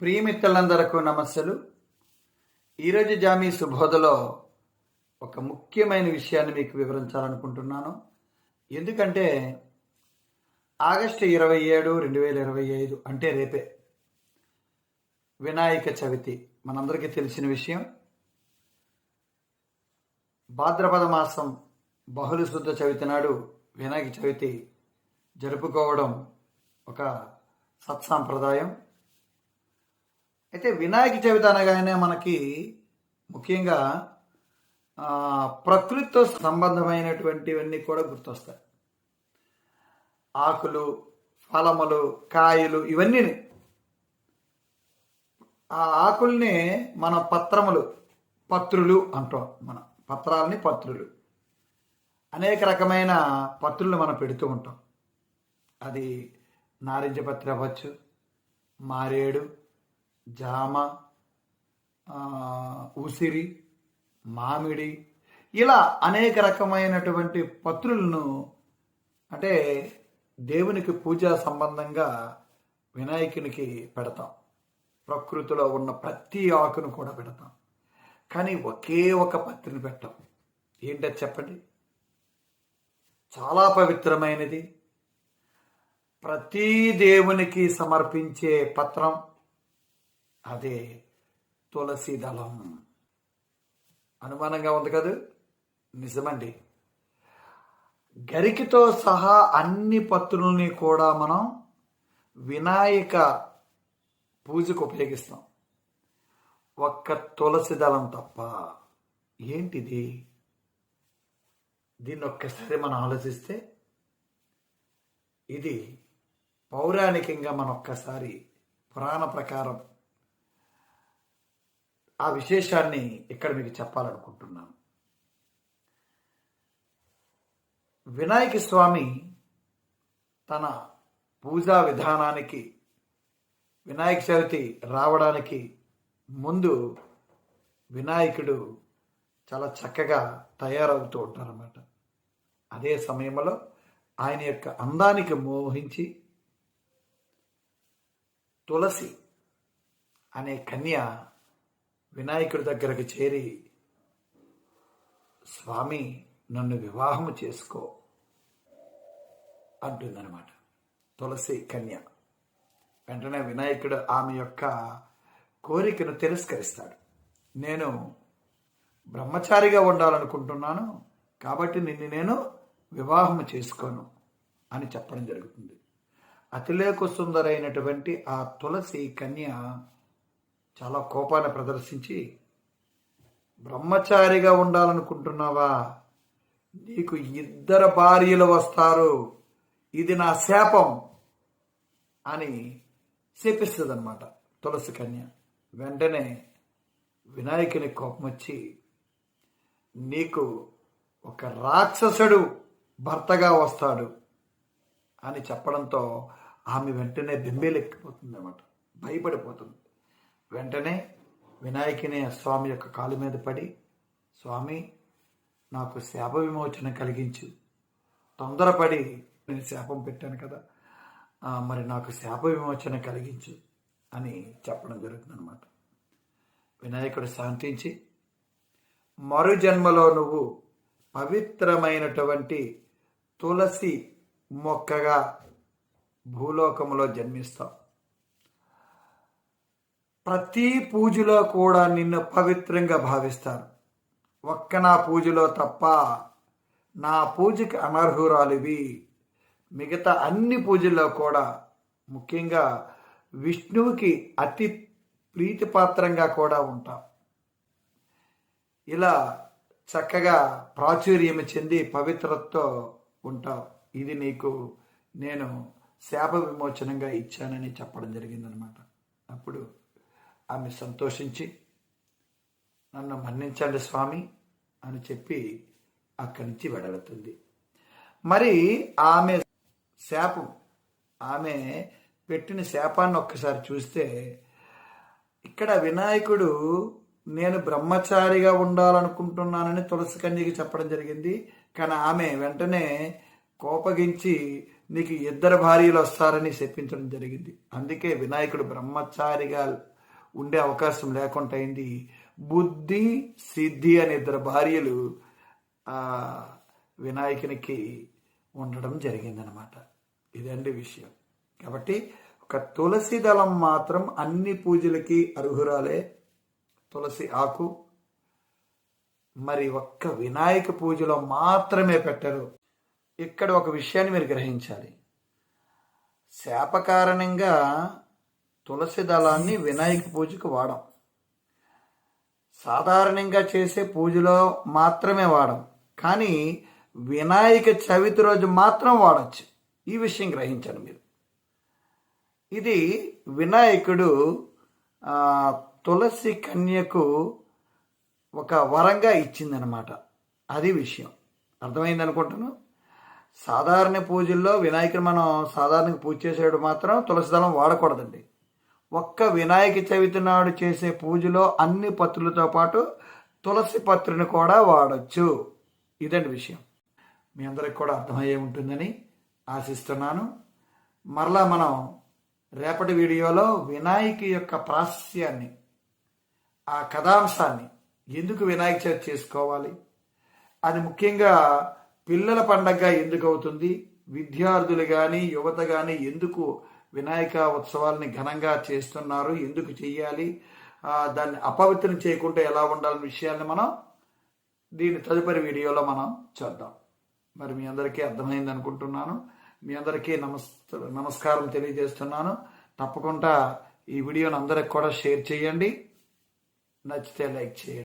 ప్రియమిత్రులందరకు నమస్సులు. ఈరోజు జామీ సుబోధలో ఒక ముఖ్యమైన విషయాన్ని మీకు వివరించాలనుకుంటున్నాను. ఎందుకంటే ఆగస్టు ఇరవై ఏడు రెండు వేల ఇరవై ఐదు అంటే రేపే. వినాయక చవితి మనందరికీ తెలిసిన విషయం. భాద్రపద మాసం బహుళ శుద్ధ చవితి నాడు వినాయక చవితి జరుపుకోవడం ఒక సత్సాంప్రదాయం. అయితే వినాయక చవితి అనగానే మనకి ముఖ్యంగా ప్రకృతితో సంబంధమైనటువంటివన్నీ కూడా గుర్తొస్తాయి. ఆకులు ఫలములు కాయలు ఇవన్నీ ఆ ఆకుల్ని మన పత్రములు పత్రులు అంటాం మన. పత్రాలని పత్రులు. అనేక రకమైన పత్రులు మనం పెడుతూ ఉంటాం. అది నారింజ పత్రి అవ్వచ్చు మారేడు జామ ఉసిరి మామిడి ఇలా అనేక రకమైనటువంటి పత్రులను అంటే దేవునికి పూజా సంబంధంగా వినాయకునికి పెడతాం. ప్రకృతిలో ఉన్న ప్రతి ఆకును కూడా పెడతాం. కానీ ఒకే ఒక పత్రిని పెట్టాం. ఏంటది చెప్పండి? చాలా పవిత్రమైనది. ప్రతి దేవునికి సమర్పించే పత్రం అదే తులసి దళం. అనుమానంగా ఉంది కదా? నిజమండి. గరికితో సహా అన్ని పత్రుల్ని కూడా మనం వినాయక పూజకు ఉపయోగిస్తాం. ఒక్క తులసి దళం తప్ప. ఏంటిది? దీన్ని ఒక్కసారి మనం ఆలోచిస్తే ఇది పౌరాణికంగా మనం ఒక్కసారి పురాణ ప్రకారం ఆ విశేషాన్ని ఇక్కడ మీకు చెప్పాలనుకుంటున్నాను. వినాయక స్వామి తన పూజా విధానానికి వినాయక చవితి రావడానికి ముందు వినాయకుడు చాలా చక్కగా తయారవుతూ ఉంటారన్నమాట. అదే సమయంలో ఆయన యొక్క అందానికి మోహించి తులసి అనే కన్య వినాయకుడి దగ్గరకు చేరి స్వామి నన్ను వివాహము చేసుకో అంటుందన్నమాట. తులసి కన్య. వెంటనే వినాయకుడు ఆమె యొక్క కోరికను తిరస్కరిస్తాడు. నేను బ్రహ్మచారిగా ఉండాలనుకుంటున్నాను కాబట్టి నిన్ను నేను వివాహం చేసుకోను అని చెప్పడం జరుగుతుంది. అతిలేక సుందరైనటువంటి ఆ తులసి కన్య చాలా కోపాన్ని ప్రదర్శించి బ్రహ్మచారిగా ఉండాలనుకుంటున్నావా? నీకు ఇద్దరు భార్యలు వస్తారు. ఇది నా శాపం అని శపిస్తుందన్నమాట తులసి కన్య. వెంటనే వినాయకుని కోపం వచ్చి నీకు ఒక రాక్షసుడు భర్తగా వస్తాడు అని చెప్పడంతో ఆమె వెంటనే బెంబేలెక్కిపోతుంది అన్నమాట భయపడిపోతుంది. వెంటనే వినాయకుని స్వామి యొక్క కాలు మీద పడి స్వామి నాకు శాప విమోచన కలిగించు. తొందరపడి నేను శాపం పెట్టాను కదా మరి నాకు శాప విమోచన కలిగించు అని చెప్పడం జరుగుతుంది అనమాట వినాయకుడు శాంతించి మరు జన్మలో నువ్వు పవిత్రమైనటువంటి తులసి మొక్కగా భూలోకంలో జన్మిస్తావు. ప్రతి పూజలో కూడా నిన్ను పవిత్రంగా భావిస్తారు ఒక్క నా పూజలో తప్ప నా పూజకి అనర్హురాలివి. మిగతా అన్ని పూజల్లో కూడా ముఖ్యంగా విష్ణువుకి అతి ప్రీతిపాత్రంగా కూడా ఉంటాం. ఇలా చక్కగా ప్రాచుర్యం చెంది పవిత్రతతో ఉంటావు. ఇది నీకు నేను శాప విమోచనంగా ఇచ్చానని చెప్పడం జరిగిందనమాట. అప్పుడు ఆమె సంతోషించి నన్ను మన్నించండి స్వామి అని చెప్పి అక్కడి నుంచి వెడలుతుంది. మరి ఆమె శాపం ఆమె పెట్టిన శాపాన్ని ఒక్కసారి చూస్తే ఇక్కడ వినాయకుడు నేను బ్రహ్మచారిగా ఉండాలనుకుంటున్నానని తులసి కన్యకి చెప్పడం జరిగింది. కానీ ఆమె వెంటనే కోపగించి నీకు ఇద్దరు భార్యలు వస్తారని చెప్పించడం జరిగింది. అందుకే వినాయకుడు బ్రహ్మచారిగా ఉండే అవకాశం లేకుండా అయింది. బుద్ధి సిద్ధి అనే ఇద్దరు భార్యలు ఆ వినాయకునికి ఉండడం జరిగిందనమాట ఇదండి విషయం. కాబట్టి ఒక తులసి దళం మాత్రం అన్ని పూజలకి అర్హురాలే. తులసి ఆకు. మరి ఒక్క వినాయక పూజలో మాత్రమే పెట్టరు. ఇక్కడ ఒక విషయాన్ని మీరు గ్రహించాలి. శాప కారణంగా తులసి దళాన్ని వినాయక పూజకు వాడం. సాధారణంగా చేసే పూజలో మాత్రమే వాడం. కానీ వినాయక చవితి రోజు మాత్రం వాడచ్చు. ఈ విషయం గ్రహించండి మీరు. ఇది వినాయకుడు తులసి కన్యకు ఒక వరంగా ఇచ్చిందనమాట. అది విషయం. అర్థమైంది అనుకుంటాను సాధారణ పూజల్లో వినాయకుడు మనం సాధారణంగా పూజ చేసేటప్పుడు మాత్రం తులసి దళం వాడకూడదండి. ఒక్క వినాయక చవితి నాడు చేసే పూజలో అన్ని పత్రులతో పాటు తులసి పత్రిని కూడా వాడచ్చు. ఇదండి విషయం. మీ అందరికి కూడా అర్థమయ్యే ఉంటుందని ఆశిస్తున్నాను. మరలా మనం రేపటి వీడియోలో వినాయక యొక్క ప్రాశస్యాన్ని ఆ కథాంశాన్ని ఎందుకు వినాయక చవితి చేసుకోవాలి అది ముఖ్యంగా పిల్లల పండగగా ఎందుకు అవుతుంది విద్యార్థులు కానీ యువత కానీ ఎందుకు వినాయక ఉత్సవాల్ని ఘనంగా చేస్తున్నారు. ఎందుకు చెయ్యాలి? దాన్ని అపవిత్రం చేయకుండా ఎలా ఉండాలనే విషయాన్ని మనం దీని తదుపరి వీడియోలో మనం చూద్దాం. మరి మీ అందరికీ అర్థమైంది అనుకుంటున్నాను. మీ అందరికీ నమస్ నమస్కారం తెలియజేస్తున్నాను. తప్పకుండా ఈ వీడియోని అందరికి కూడా షేర్ చేయండి. నచ్చితే లైక్ చేయండి.